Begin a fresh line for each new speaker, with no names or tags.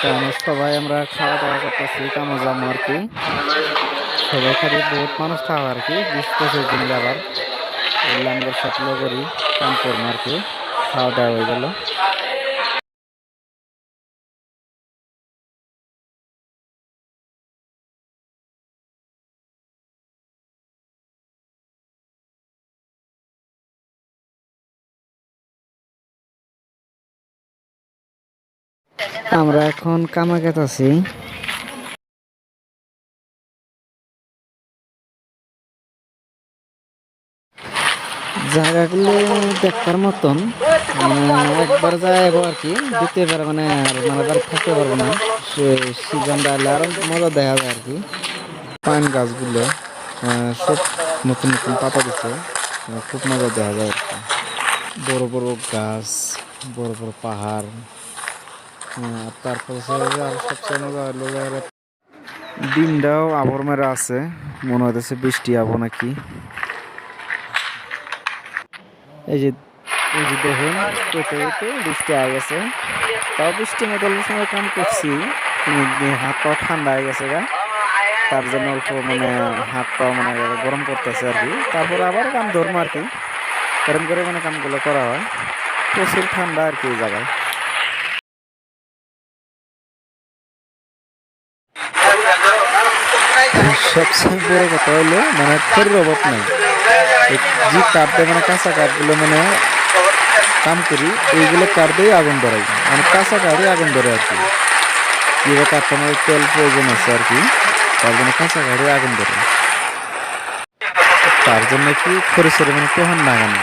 সবাই আমরা খাওয়া দাওয়া করতেছি, কামো যাব আর কি। সবাই খালি বহুত মানুষ খাওয়া আর কি, বিশ পঁচিশ দিন যাবার। এগুলো আমরা সাথে করি কাম করব আর কি খাওয়া দাওয়া হয়ে গেল। আমরা এখন কামাগাত আছি। জায়গাগুলো দেখার মতন মানে একবার যায় আর কি দিতে দ্বিতীয়বার মানে আর মানে থাকতে পারব না। সিজনটা এলে আরও মজা দেখা যায় আর কি। পান গাছগুলো সব নতুন নতুন পাতা দিচ্ছে খুব মজা দেখা যায় আর কি। বড় বড় গাছ, বড় বড় পাহাড় দিনটাও আবর মেরা আছে। মনে হইতেছে বৃষ্টি আবো নাকি। এই যে দেখুন বৃষ্টি আগে গেছে তাও বৃষ্টি মতলের সময় কাম করছি। হাত পা ঠান্ডা হয়ে গেছে গা। তার জন্য অল্প মানে হাত পা মানে গরম করতেছে আর কি। তারপর আবার কাম ধরবো আর কি। এরকম করে মানে কামগুলো করা হয়। প্রচুর ঠান্ডা আর কি জায়গায়। সবচেয়ে বড় কথা হলো মানে খড়ির অভাব নাই। যে কাঠটা মানে কাঁচা কাঠগুলো মানে কাম করি, এইগুলো কাঠ দিয়ে আগুন ধরাই। মানে কাঁচা কাঠে আগুন ধরে আর কি। যেটা কাঠটা মানে তেল প্রয়োজন আছে আর কি, তার জন্য কাঁচা কাঠে আগুন ধরে। তার জন্য কি খরচের মানে পোহান না কেন